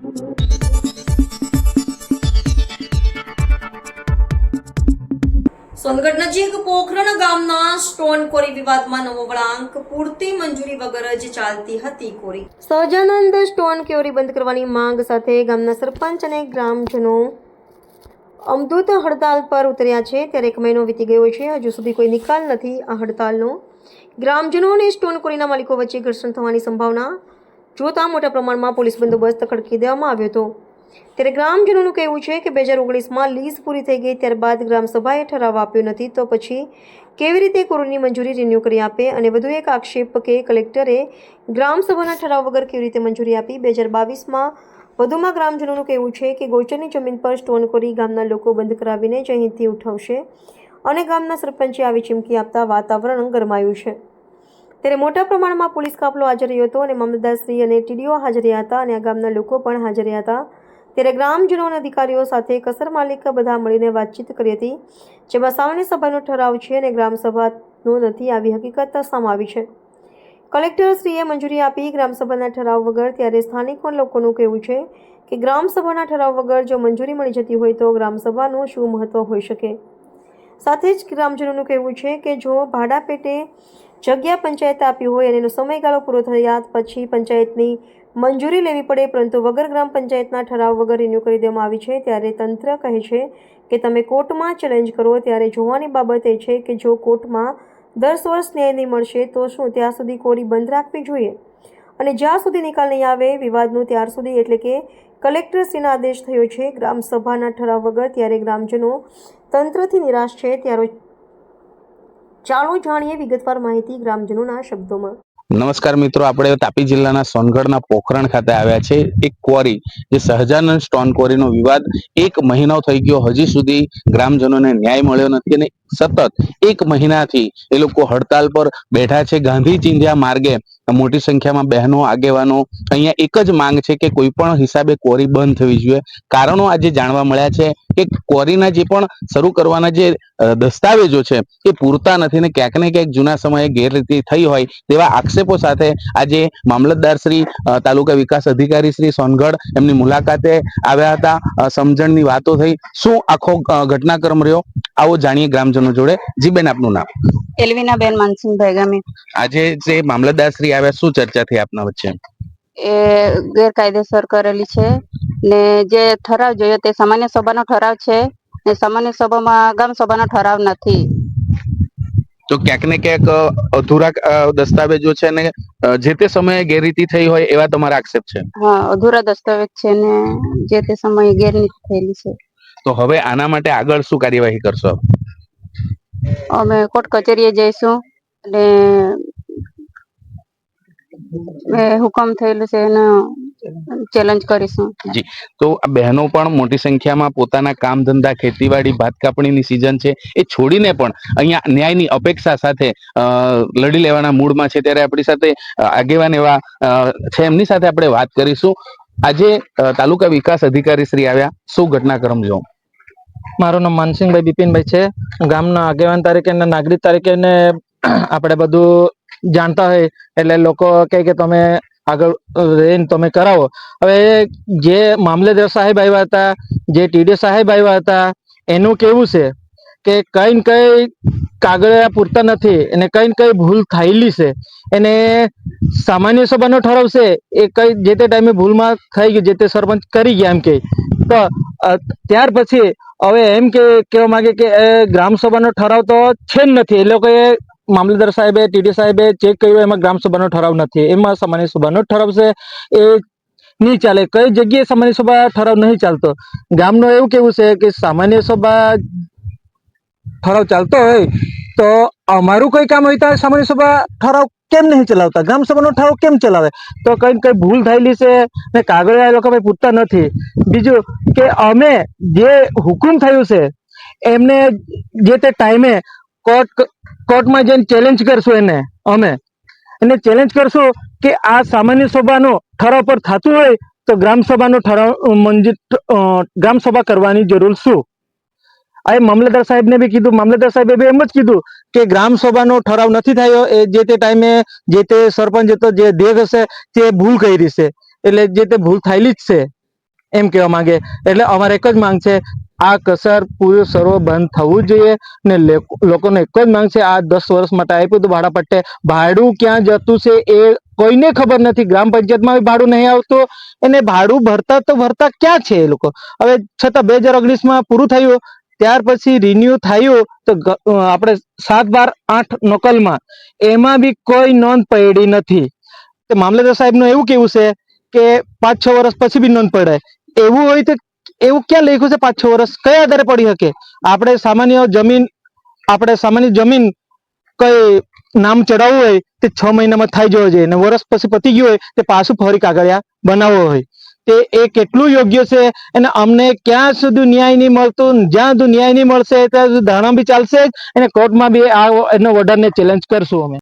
સોનગઢ નજીક પોખરણ ગામના સ્ટોન કોરી વિવાદમાં નવો વળાંક, પૂરતી મંજૂરી વગર જ ચાલતી હતી કોરી. સહજાનંદ સ્ટોન ક્યોરી બંધ કરવાની માંગ સાથે ગામના સરપંચ અને ગ્રામજનો અમદૂત હડતાલ પર ઉતર્યા છે. ત્યારે એક મહિનો વીતી ગયો છે. હજુ સુધી કોઈ નિકાલ નથી આ હડતાલનો. ગ્રામજનો અને સ્ટોન કોરીના માલિકો વચ્ચે ઘર્ષણ થવાની સંભાવના જોતા મોટા પ્રમાણમાં પોલીસ બંદોબસ્ત ખડકી દેવામાં આવ્યો હતો. ત્યારે ગ્રામજનોનું કહેવું છે કે બે હજાર ઓગણીસમાં લીઝ પૂરી થઈ ગઈ ત્યારબાદ ગ્રામસભાએ ઠરાવ આપ્યો નથી તો પછી કેવી રીતે કોરોની મંજૂરી રિન્યૂ કરી આપે અને વધુ એક આક્ષેપ કે કલેક્ટરે ગ્રામસભાના ઠરાવ વગર કેવી રીતે મંજૂરી આપી? બે હજાર બાવીસમાં વધુમાં ગ્રામજનોનું કહેવું છે કે ગોચરની જમીન પર સ્ટોન કરી ગામના લોકો બંધ કરાવીને જ અહીંથી ઉઠાવશે અને ગામના સરપંચે આવી ચીમકી આપતા વાતાવરણ ગરમાયું છે. ત્યારે મોટા પ્રમાણમાં પોલીસ કાફલો હાજર રહ્યો હતો અને મામલતદારશ્રી અને ટીડીઓ હાજર રહ્યા હતા અને આ ગામના લોકો પણ હાજર રહ્યા હતા. ત્યારે ગ્રામજનો અને અધિકારીઓ સાથે કસર માલિક બધા મળીને વાતચીત કરી હતી, જેમાં સામાન્ય સભાનો ઠરાવ છે અને ગ્રામસભાનો નથી આવી હકીકત સામે આવી છે. કલેક્ટરશ્રીએ મંજૂરી આપી ગ્રામસભાના ઠરાવ વગર ત્યારે સ્થાનિક લોકોનું કહેવું છે કે ગ્રામસભાના ઠરાવ વગર જો મંજૂરી મળી જતી હોય તો ગ્રામસભાનું શું મહત્વ હોઈ શકે? સાથે જ ગ્રામજનોનું કહેવું છે કે જો ભાડા પેટે જગ્યા પંચાયતે આપી હોય અને એનો સમયગાળો પૂરો થયા પછી પંચાયતની મંજૂરી લેવી પડે પરંતુ વગર ગ્રામ પંચાયતના ઠરાવ વગર રિન્યૂ કરી દેવામાં આવી છે. ત્યારે તંત્ર કહે છે કે તમે કોર્ટમાં ચેલેન્જ કરો, ત્યારે જોવાની બાબત એ છે કે જો કોર્ટમાં દસ વર્ષ ન્યાય નહીં મળશે તો શું ત્યાં સુધી કોરી બંધ રાખવી જોઈએ? અને જ્યાં સુધી નિકાલ નહીં આવે વિવાદનું ત્યાર સુધી એટલે કે કલેક્ટરશ્રીના આદેશ થયો છે, ગ્રામસભાના ઠરાવ વગર, ત્યારે ગ્રામજનો તંત્રથી નિરાશ છે. ત્યારે ચાલો જાણીએ વિગતવાર માહિતી ગ્રામજનોના શબ્દોમાં. નમસ્કાર મિત્રો, આપણે તાપી જિલ્લાના સોનગઢના પોખરણ ખાતે આવ્યા છે. એક ક્વોરી જે સહજાનંદ સ્ટોન ક્વોરીનો વિવાદ એક મહિનો થઈ ગયો. હજી સુધી ગ્રામજનોને ન્યાય મળ્યો નથી અને સતત એક મહિનાથી એ લોકો હડતાલ પર બેઠા છે. ગાંધી ચિંધ્યા માર્ગે મોટી સંખ્યામાં બહેનો, આગેવાનો, અહીંયા એક જ માંગ છે કે કોઈ પણ હિસાબે કોરી બંધ થવી જોઈએ. કારણો આજે જાણવા મળ્યા છે કે કોરીના જે પણ શરૂ કરવાના જે દસ્તાવેજો છે એ પૂરતા નથી ને ક્યાંક ને ક્યાંક જૂના સમયે ગેરરીતિ થઈ હોય તેવા આક્ષેપો સાથે આજે મામલતદાર શ્રી તાલુકા વિકાસ અધિકારી શ્રી સોનગઢ એમની મુલાકાતે આવ્યા હતા. સમજણની વાતો થઈ. શું આખો ઘટનાક્રમ રહ્યો? આવો જાણીએ ગ્રામજનો જોડે. જી બેન આપનું નામ? એલવીના બેન માનસિંહભાઈ ગામે. આજે જે મામલતદાર શ્રી આવ્યા શું ચર્ચા થઈ આપના વચ્ચે? એ ગેરકાયદેસર કરેલી છે ને જે ઠરાવ જોયો તે સામાન્ય સભાનો ઠરાવ છે ને સામાન્ય સભામાં ગામ સભાનો ઠરાવ નથી. તો ક્યાંક ને ક્યાંક અધૂરા દસ્તાવેજો છે ને જે તે સમયે ગેરરીતિ થઈ હોય એવા તમારા આક્ષેપ છે? હા અધૂરા દસ્તાવેજ છે ને જે તે સમયે ગેરરીતિ થયેલી છે. તો હવે આના માટે આગળ શું કાર્યવાહી કરશો અમે કોર્ટ કચેરીએ જઈશું અને હુકમ થયેલું છે એનો ચેલેન્જ કરીશું. તો આ બહેનો પણ મોટી સંખ્યામાં પોતાના કામ ધંધા, ખેતીવાડી, ભાત કાપણીની સિઝન છે. એ છોડીને પણ અહીંયા ન્યાયની અપેક્ષા સાથે લડી લેવાના મૂડમાં છે ત્યારે આપણી સાથે આગેવાન એવા છે. એમની સાથે આપણે વાત કરીશું. આજે તાલુકા વિકાસ અધિકારી શ્રી આવ્યા. શું ઘટનાક્રમ જો મારું નામ માનસિંહભાઈ બિપિનભાઈ છે. ગામના આગેવાન તરીકે ને નાગરિક તરીકે ને આપણે બધું જાણતા હોય એટલે લોકો કહે કે તમે આગળ રહીને તમે કરાવો. હવે જે મામલેદાર સાહેબ આવ્યા હતા, જે ટીડી સાહેબ આવ્યા હતા, એનું કેવું છે કે કઈ ને કઈ કાગળિયા પૂરતા નથી અને કઈ ને કઈ ભૂલ થયેલી છે. એને સામાન્ય સભાનો ઠરાવ છે, એ કઈ જે તે ટાઈમે ભૂલમાં થઈ ગઈ જે તે સરપંચ કરી ગયા એમ કે તો ત્યાર પછી હવે એમ કે કહેવા માંગે કે ગ્રામસભાનો ઠરાવ તો છે જ નથી. એ લોકોએ મામલતદાર સાહેબે, ટીડી સાહેબે ચેક કર્યું એમાં ગ્રામસભાનો ઠરાવ નથી. એમાં સામાન્ય સભાનો ઠરાવ છે. એ નહીં ચાલે. કઈ જગ્યાએ સામાન્ય સભા ઠરાવ નહીં ચાલતો? ગામનું એવું કેવું છે કે સામાન્ય સભા ઠરાવ ચાલતો હોય તો અમારું કોઈ કામ હોય તો સામાન્ય સભા ઠરાવ કેમ નહીં ચલાવતા? ગ્રામ સભાનો ઠરાવ કેમ ચલાવે? તો કઈ કઈ ભૂલ થયેલી છે ને કાગળિયા એ લોકો ભાઈ પૂછતા નથી. બીજું કે અમે જે હુકુમ થયું છે, એમને જે તે ટાઈમે કોર્ટ કોર્ટમાં જઈને ચેલેન્જ કરશું એને, અમે. એને ચેલેન્જ કરશું કે આ સામાન્ય સભાનો ઠરાવ પર થતું હોય તો ગ્રામ સભાનો ઠરાવ મંજૂર ગ્રામ સભા કરવાની જરૂર શું? આ મામલતદાર સાહેબને બી કીધું, મામલતદાર સાહેબે બી એમ જ કીધું કે ગ્રામ સભાનો ઠરાવ નથી થયો, એ જે તે ટાઈમે જે તે સરપંચ હતો, જે દેહ હશે, તે ભૂલ કરી છે. એટલે જે તે ભૂલ થયેલી જ છે, એમ કહેવા માંગે. એટલે અમારે એક જ માંગ છે, આ કસર પૂરું સર્વ બંધ થવું જોઈએ ને લેકો- લોકોને એક જ માંગ છે, આ દસ વર્ષ માટે આપ્યું હતું ભાડા પટ્ટે ભાડું ક્યાં જતું છે એ કોઈને ખબર નથી, ગ્રામ પંચાયતમાં ભાડું નહીં આવતું. એને ભાડું ભરતા તો ભરતા ક્યાં છે એ લોકો? હવે છતાં બે હજાર ઓગણીસમાં પૂરું થયું ત્યાર પછી રિન્યુ થયું તો આપણે સાત બાર આઠ નકલમાં એમાં બી કોઈ નોંધ પડી નથી. તો મામલતદાર સાહેબનું એવું કેવું છે કે પાંચ છ વર્ષ પછી બી નોંધ પડે એવું હોય તો એવું ક્યાં લખ્યું છે પાંચ છ વર્ષ? કયા આધારે પડી શકે? આપણે સામાન્ય જમીન, આપણે સામાન્ય જમીન કઈ નામ ચડાવવું હોય તે છ મહિનામાં થઈ જવો જોઈએ અને વર્ષ પછી પતી ગયું હોય તે પાછું ફરી કાગળિયા બનાવવો હોય. તે એ કેટલું યોગ્ય છે અને અમને ક્યાં સુધી ન્યાય નહીં મળતું, જ્યાં સુધી ન્યાય નહીં મળશે, ત્યાં સુધી ધારણા બી ચાલશે જ. અને કોર્ટમાં બી આ એનો ઓર્ડરને ચેલેન્જ કરશું અમે.